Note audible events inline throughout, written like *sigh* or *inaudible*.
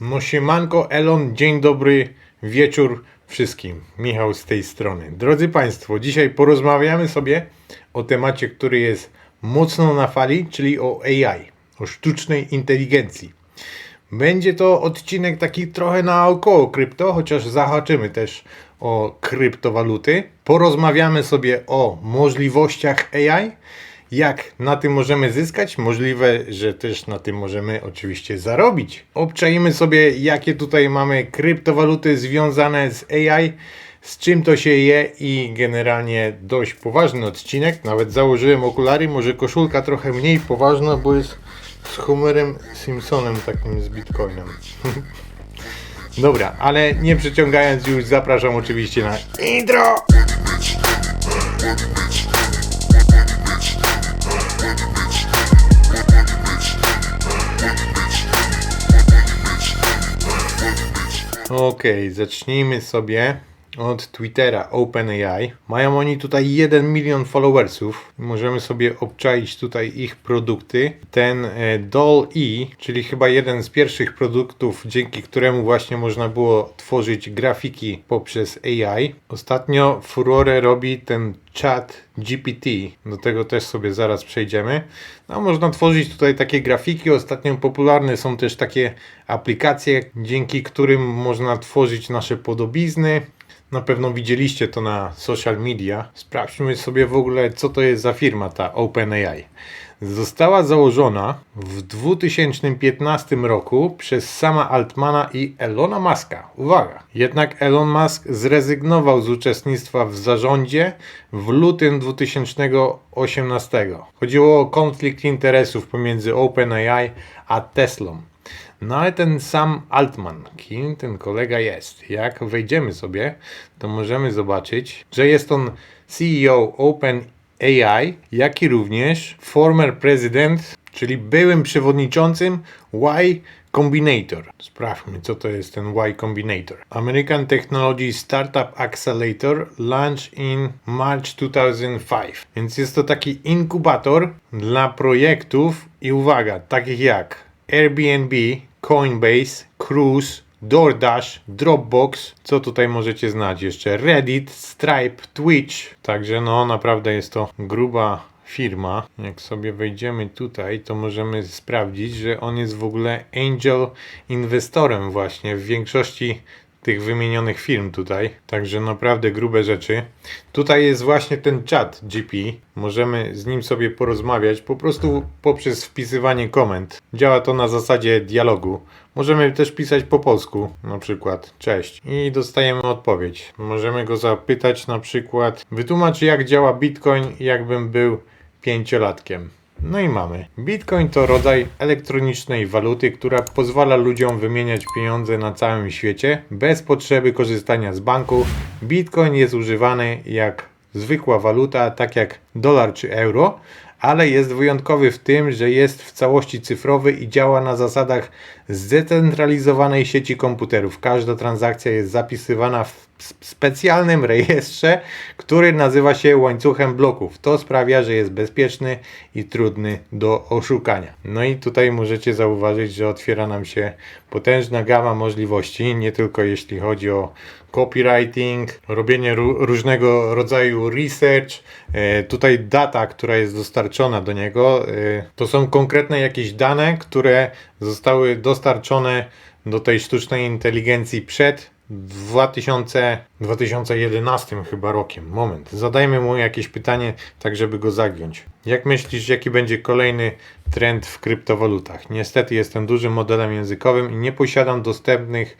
No siemanko Elon, dzień dobry, wieczór wszystkim. Michał z tej strony. Drodzy Państwo, dzisiaj porozmawiamy sobie o temacie, który jest mocno na fali, czyli o AI, o sztucznej inteligencji. Będzie to odcinek taki trochę naokoło krypto, chociaż zahaczymy też o kryptowaluty. Porozmawiamy sobie o możliwościach AI, jak na tym możemy zyskać, możliwe, że też na tym możemy oczywiście zarobić. Obczajmy sobie, jakie tutaj mamy kryptowaluty związane z AI, z czym to się je i generalnie dość poważny odcinek. Nawet założyłem okulary, może koszulka trochę mniej poważna, bo jest z Homerem Simpsonem takim z Bitcoinem. *laughs* Dobra, ale nie przeciągając już, zapraszam oczywiście na intro! Okej, zacznijmy sobie od Twittera OpenAI. Mają oni tutaj 1 milion followersów. Możemy sobie obczaić tutaj ich produkty. Ten e, Doll-E, czyli chyba jeden z pierwszych produktów, dzięki któremu właśnie można było tworzyć grafiki poprzez AI. Ostatnio furorę robi ten chat GPT. Do tego też sobie zaraz przejdziemy. No, można tworzyć tutaj takie grafiki. Ostatnio popularne są też takie aplikacje, dzięki którym można tworzyć nasze podobizny. Na pewno widzieliście to na social media. Sprawdźmy sobie w ogóle, co to jest za firma ta OpenAI. Została założona w 2015 roku przez Sama Altmana i Elona Muska. Uwaga! Jednak Elon Musk zrezygnował z uczestnictwa w zarządzie w lutym 2018. Chodziło o konflikt interesów pomiędzy OpenAI a Teslą. No ale ten sam Altman, kim ten kolega jest? Jak wejdziemy sobie, to możemy zobaczyć, że jest on CEO OpenAI, jak i również former prezydent, czyli byłym przewodniczącym Y Combinator. Sprawdźmy, co to jest ten Y Combinator. American Technology Startup Accelerator launched in March 2005. Więc jest to taki inkubator dla projektów i uwaga, takich jak Airbnb, Coinbase, Cruise, DoorDash, Dropbox, co tutaj możecie znać jeszcze? Reddit, Stripe, Twitch. Także no naprawdę jest to gruba firma. Jak sobie wejdziemy tutaj, to możemy sprawdzić, że on jest w ogóle angel inwestorem właśnie w większości tych wymienionych firm tutaj. Także naprawdę grube rzeczy. Tutaj jest właśnie ten chat GP. Możemy z nim sobie porozmawiać po prostu poprzez wpisywanie komend. Działa to na zasadzie dialogu. Możemy też pisać po polsku, na przykład cześć i dostajemy odpowiedź. Możemy go zapytać na przykład wytłumacz jak działa Bitcoin jakbym był pięciolatkiem. No i mamy. Bitcoin to rodzaj elektronicznej waluty, która pozwala ludziom wymieniać pieniądze na całym świecie bez potrzeby korzystania z banku. Bitcoin jest używany jak zwykła waluta, tak jak dolar czy euro, ale jest wyjątkowy w tym, że jest w całości cyfrowy i działa na zasadach zdecentralizowanej sieci komputerów. Każda transakcja jest zapisywana w specjalnym rejestrze, który nazywa się łańcuchem bloków. To sprawia, że jest bezpieczny i trudny do oszukania. No i tutaj możecie zauważyć, że otwiera nam się potężna gama możliwości, nie tylko jeśli chodzi o copywriting, robienie różnego rodzaju research. E, tutaj data, która jest dostarczona do niego, e, to są konkretne jakieś dane, które zostały dostarczone do tej sztucznej inteligencji przed 2000, 2011 chyba rokiem. Moment, zadajmy mu jakieś pytanie, tak żeby go zagiąć. Jak myślisz, jaki będzie kolejny trend w kryptowalutach? Niestety jestem dużym modelem językowym i nie posiadam dostępnych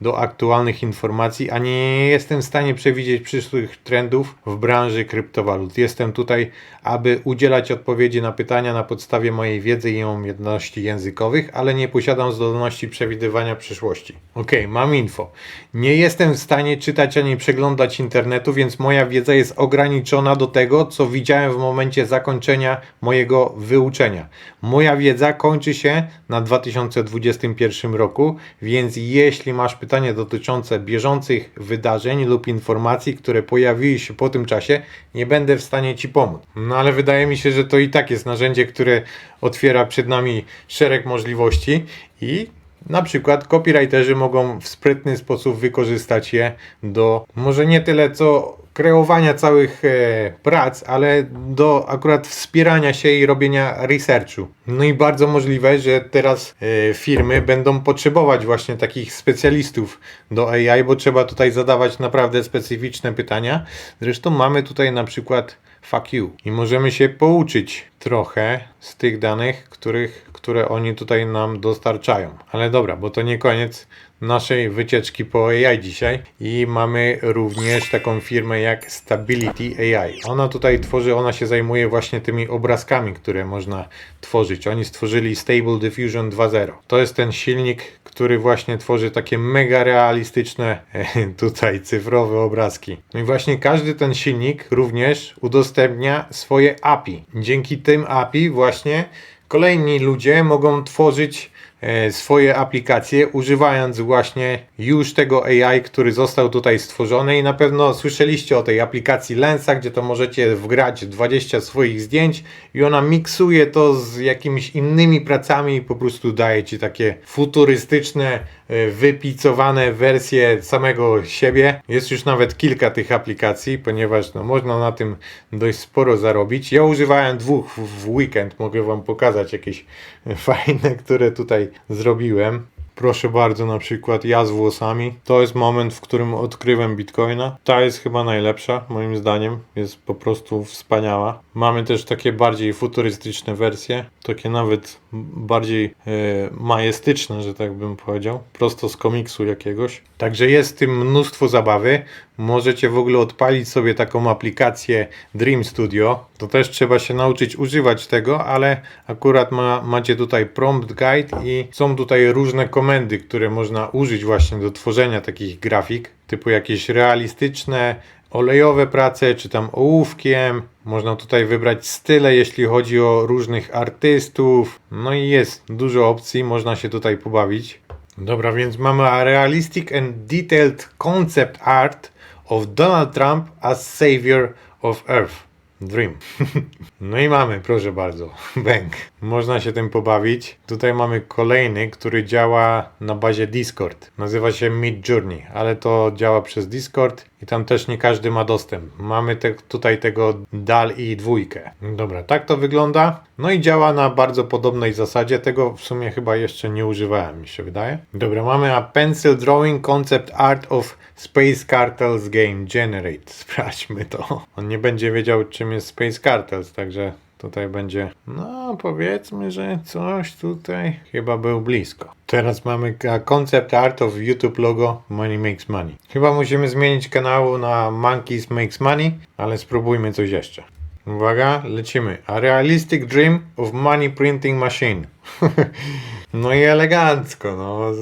do aktualnych informacji, a nie jestem w stanie przewidzieć przyszłych trendów w branży kryptowalut. Jestem tutaj, aby udzielać odpowiedzi na pytania na podstawie mojej wiedzy i umiejętności językowych, ale nie posiadam zdolności przewidywania przyszłości. Ok, mam info. Nie jestem w stanie czytać ani przeglądać internetu, więc moja wiedza jest ograniczona do tego, co widziałem w momencie zakończenia mojego wyuczenia. Moja wiedza kończy się na 2021 roku, więc jeśli masz pytania, pytanie dotyczące bieżących wydarzeń lub informacji, które pojawiły się po tym czasie, nie będę w stanie Ci pomóc. No ale wydaje mi się, że to i tak jest narzędzie, które otwiera przed nami szereg możliwości i Na przykład copywriterzy mogą w sprytny sposób wykorzystać je do może nie tyle co kreowania całych e, prac, ale do akurat wspierania się i robienia researchu. No i bardzo możliwe, że teraz e, firmy będą potrzebować właśnie takich specjalistów do AI, bo trzeba tutaj zadawać naprawdę specyficzne pytania. Zresztą mamy tutaj na przykład fuck you i możemy się pouczyć trochę z tych danych, których, które oni tutaj nam dostarczają. Ale dobra, bo to nie koniec naszej wycieczki po AI dzisiaj i mamy również taką firmę jak Stability AI. Ona tutaj tworzy, ona się zajmuje właśnie tymi obrazkami, które można tworzyć. Oni stworzyli Stable Diffusion 2.0. To jest ten silnik, który właśnie tworzy takie mega realistyczne *laughs* tutaj cyfrowe obrazki. No i właśnie każdy ten silnik również udostępnia swoje API. Dzięki tym API właśnie kolejni ludzie mogą tworzyć swoje aplikacje, używając właśnie już tego AI, który został tutaj stworzony i na pewno słyszeliście o tej aplikacji Lensa, gdzie to możecie wgrać 20 swoich zdjęć i ona miksuje to z jakimiś innymi pracami i po prostu daje Ci takie futurystyczne, e, wypicowane wersje samego siebie. Jest już nawet kilka tych aplikacji, ponieważ no, można na tym dość sporo zarobić. Ja używałem dwóch w weekend, mogę Wam pokazać jakieś *laughs* fajne, które tutaj zrobiłem. Proszę bardzo, na przykład ja z włosami. To jest moment, w którym odkryłem Bitcoina. Ta jest chyba najlepsza, moim zdaniem. Jest po prostu wspaniała. Mamy też takie bardziej futurystyczne wersje, takie nawet bardziej e, majestyczne, że tak bym powiedział, prosto z komiksu jakiegoś. Także jest tym mnóstwo zabawy. Możecie w ogóle odpalić sobie taką aplikację Dream Studio. To też trzeba się nauczyć używać tego, ale akurat ma, macie tutaj prompt guide i są tutaj różne komendy, które można użyć właśnie do tworzenia takich grafik, typu jakieś realistyczne, olejowe prace, czy tam ołówkiem. Można tutaj wybrać style, jeśli chodzi o różnych artystów. No i jest dużo opcji, można się tutaj pobawić. Dobra, więc mamy realistic and detailed concept art of Donald Trump as savior of Earth. Dream. *laughs* No i mamy, proszę bardzo, *laughs* Bang. Można się tym pobawić. Tutaj mamy kolejny, który działa na bazie Discord. Nazywa się Mid Journey, ale to działa przez Discord i tam też nie każdy ma dostęp. Mamy te, tutaj tego DAL i dwójkę. Dobra, tak to wygląda. No i działa na bardzo podobnej zasadzie. Tego w sumie chyba jeszcze nie używałem, mi się wydaje. Dobra, mamy a Pencil Drawing Concept Art of Space Cartels Game Generate. *laughs* Sprawdźmy to. On nie będzie wiedział czym jest Space Cartels, także Tutaj będzie, no powiedzmy, że coś tutaj chyba był blisko. Teraz mamy concept art of YouTube logo Money Makes Money. Chyba musimy zmienić kanału na Monkeys Makes Money, ale spróbujmy coś jeszcze. Uwaga, lecimy. A realistic dream of money printing machine. *laughs* no i elegancko, no.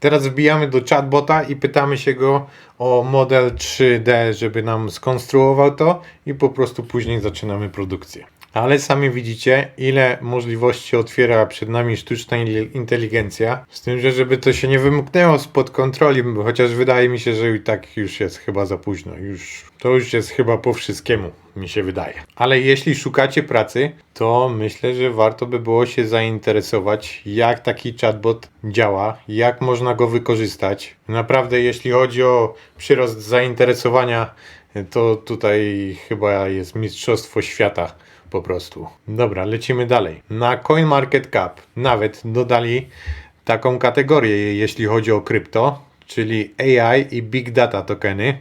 Teraz wbijamy do chatbota i pytamy się go o model 3D, żeby nam skonstruował to i po prostu później zaczynamy produkcję. Ale sami widzicie, ile możliwości otwiera przed nami sztuczna inteligencja. Z tym, że żeby to się nie wymknęło spod kontroli, chociaż wydaje mi się, że i tak już jest chyba za późno. Już, to już jest chyba po wszystkiemu, mi się wydaje. Ale jeśli szukacie pracy, to myślę, że warto by było się zainteresować, jak taki chatbot działa, jak można go wykorzystać. Naprawdę, jeśli chodzi o przyrost zainteresowania, to tutaj chyba jest mistrzostwo świata po prostu. Dobra, lecimy dalej. Na CoinMarketCap nawet dodali taką kategorię, jeśli chodzi o krypto, czyli AI i Big Data tokeny.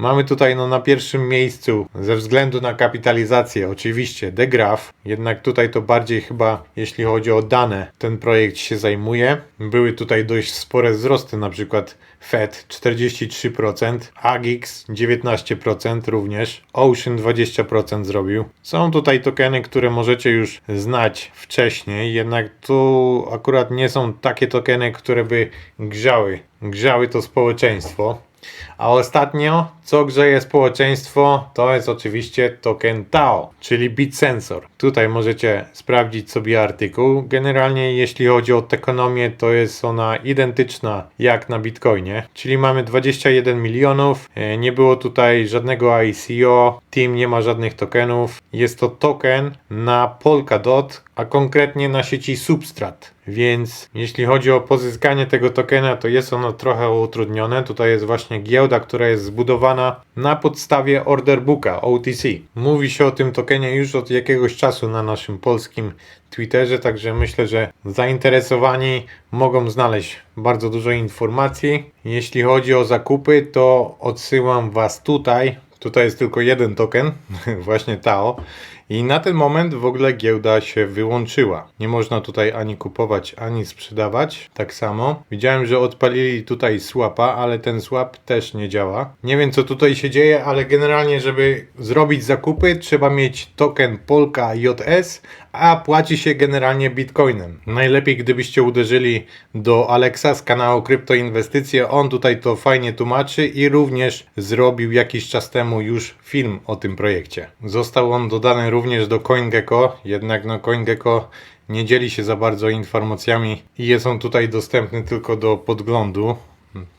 Mamy tutaj no, na pierwszym miejscu ze względu na kapitalizację oczywiście The Graph, jednak tutaj to bardziej chyba jeśli chodzi o dane ten projekt się zajmuje. Były tutaj dość spore wzrosty, na przykład Fed 43%, Agix 19% również, Ocean 20% zrobił. Są tutaj tokeny, które możecie już znać wcześniej, jednak tu akurat nie są takie tokeny, które by grzały, grzały to społeczeństwo. A ostatnio, co grzeje społeczeństwo, to jest oczywiście token TAO, czyli BitSensor. Tutaj możecie sprawdzić sobie artykuł. Generalnie jeśli chodzi o ekonomię, to jest ona identyczna jak na Bitcoinie, czyli mamy 21 milionów, e, nie było tutaj żadnego ICO, team nie ma żadnych tokenów. Jest to token na Polkadot, a konkretnie na sieci Substrat. Więc jeśli chodzi o pozyskanie tego tokena, to jest ono trochę utrudnione. Tutaj jest właśnie giełda, która jest zbudowana na podstawie orderbooka OTC. Mówi się o tym tokenie już od jakiegoś czasu na naszym polskim Twitterze, także myślę, że zainteresowani mogą znaleźć bardzo dużo informacji. Jeśli chodzi o zakupy, to odsyłam Was tutaj. Tutaj jest tylko jeden token, *laughs* właśnie TAO. I na ten moment w ogóle giełda się wyłączyła. Nie można tutaj ani kupować, ani sprzedawać. Tak samo. Widziałem, że odpalili tutaj swapa, ale ten swap też nie działa. Nie wiem co tutaj się dzieje, ale generalnie, żeby zrobić zakupy, trzeba mieć token Polka JS, a płaci się generalnie bitcoinem. Najlepiej gdybyście uderzyli do Alexa z kanału Kryptoinwestycje. On tutaj to fajnie tłumaczy i również zrobił jakiś czas temu już film o tym projekcie. Został on dodany również do CoinGecko, jednak no CoinGecko nie dzieli się za bardzo informacjami i jest on tutaj dostępny tylko do podglądu.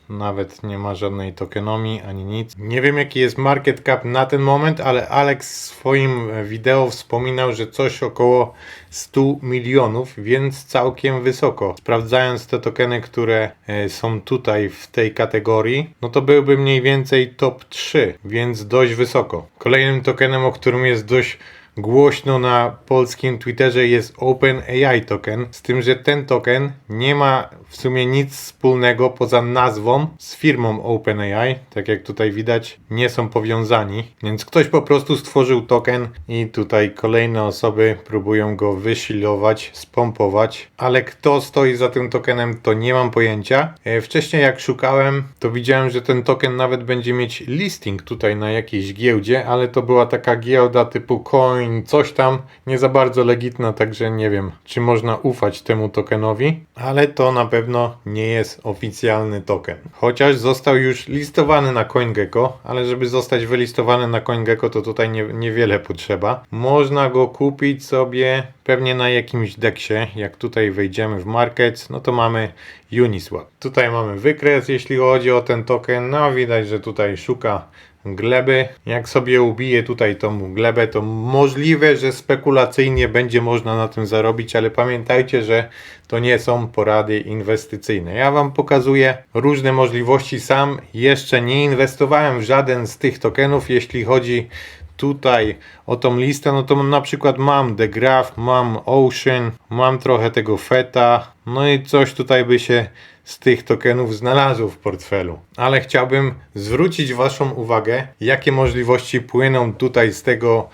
Nawet nie ma żadnej tokenomii ani nic. Nie wiem jaki jest market cap na ten moment, ale Alex w swoim wideo wspominał, że coś około 100 milionów, więc całkiem wysoko. Sprawdzając te tokeny, które e, są tutaj w tej kategorii, no to byłby mniej więcej top 3, więc dość wysoko. Kolejnym tokenem, o którym jest dość głośno na polskim Twitterze jest OpenAI token, z tym, że ten token nie ma w sumie nic wspólnego poza nazwą z firmą OpenAI. Tak jak tutaj widać, nie są powiązani, więc ktoś po prostu stworzył token i tutaj kolejne osoby próbują go wysilować, spompować, ale kto stoi za tym tokenem, to nie mam pojęcia. E, Wcześniej jak szukałem, to widziałem, że ten token nawet będzie mieć listing tutaj na jakiejś giełdzie, ale to była taka giełda typu coin, coś tam, nie za bardzo legitna, także nie wiem, czy można ufać temu tokenowi, ale to na pewno nie jest oficjalny token. Chociaż został już listowany na CoinGecko, ale żeby zostać wylistowany na CoinGecko, to tutaj nie, niewiele potrzeba. Można go kupić sobie pewnie na jakimś deksie. Jak tutaj wejdziemy w market, no to mamy Uniswap. Tutaj mamy wykres, jeśli chodzi o ten token. No widać, że tutaj szuka gleby. Jak sobie ubije tutaj tą glebę, to możliwe, że spekulacyjnie będzie można na tym zarobić, ale pamiętajcie, że to nie są porady inwestycyjne. Ja Wam pokazuję różne możliwości. Sam jeszcze nie inwestowałem w żaden z tych tokenów, jeśli chodzi tutaj o tą listę, no to na przykład mam The Graph, mam Ocean, mam trochę tego Feta, no i coś tutaj by się z tych tokenów znalazło w portfelu. Ale chciałbym zwrócić Waszą uwagę, jakie możliwości płyną tutaj z tego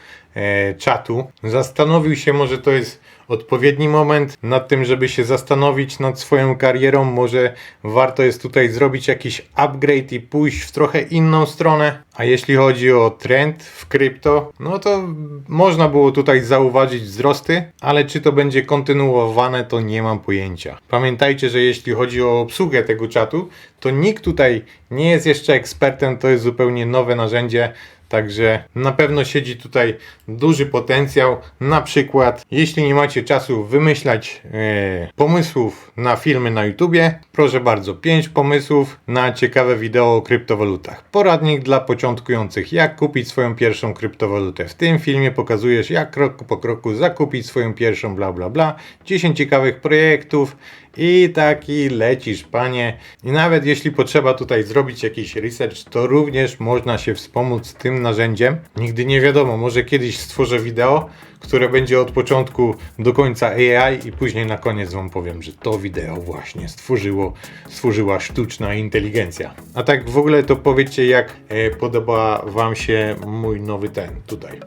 czatu. Zastanowił się, może to jest odpowiedni moment nad tym, żeby się zastanowić nad swoją karierą. Może warto jest tutaj zrobić jakiś upgrade i pójść w trochę inną stronę. A jeśli chodzi o trend w krypto, no to można było tutaj zauważyć wzrosty, ale czy to będzie kontynuowane, to nie mam pojęcia. Pamiętajcie, że jeśli chodzi o obsługę tego czatu, to nikt tutaj nie jest jeszcze ekspertem, to jest zupełnie nowe narzędzie. Także na pewno siedzi tutaj duży potencjał. Na przykład, jeśli nie macie czasu wymyślać e, pomysłów na filmy na YouTubie, proszę bardzo, 5 pomysłów na ciekawe wideo o kryptowalutach. Poradnik dla początkujących, jak kupić swoją pierwszą kryptowalutę. W tym filmie pokazujesz, jak krok po kroku zakupić swoją pierwszą bla bla bla. 10 ciekawych projektów i taki lecisz, panie. I nawet jeśli potrzeba tutaj zrobić jakiś research, to również można się wspomóc tym narzędziem. Nigdy nie wiadomo, może kiedyś stworzę wideo, które będzie od początku do końca AI i później na koniec wam powiem, że to wideo właśnie stworzyło, stworzyła sztuczna inteligencja. A tak w ogóle to powiedzcie, jak e, podoba wam się mój nowy ten tutaj.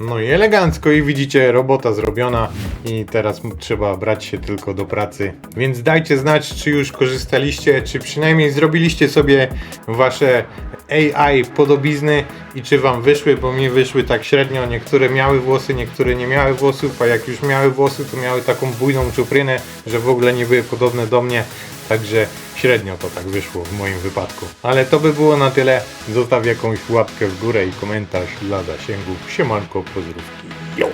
No i elegancko i widzicie, robota zrobiona i teraz trzeba brać się tylko do pracy. Więc dajcie znać, czy już korzystaliście, czy przynajmniej zrobiliście sobie wasze AI podobizny i czy wam wyszły, bo mi wyszły tak średnio. Niektóre miały włosy, niektóre nie miały włosów, a jak już miały włosy, to miały taką bujną czuprynę, że w ogóle nie były podobne do mnie. Także średnio to tak wyszło w moim wypadku. Ale to by było na tyle. Zostaw jakąś łapkę w górę i komentarz dla zasięgu. Siemanko, pozdrówki. Yo!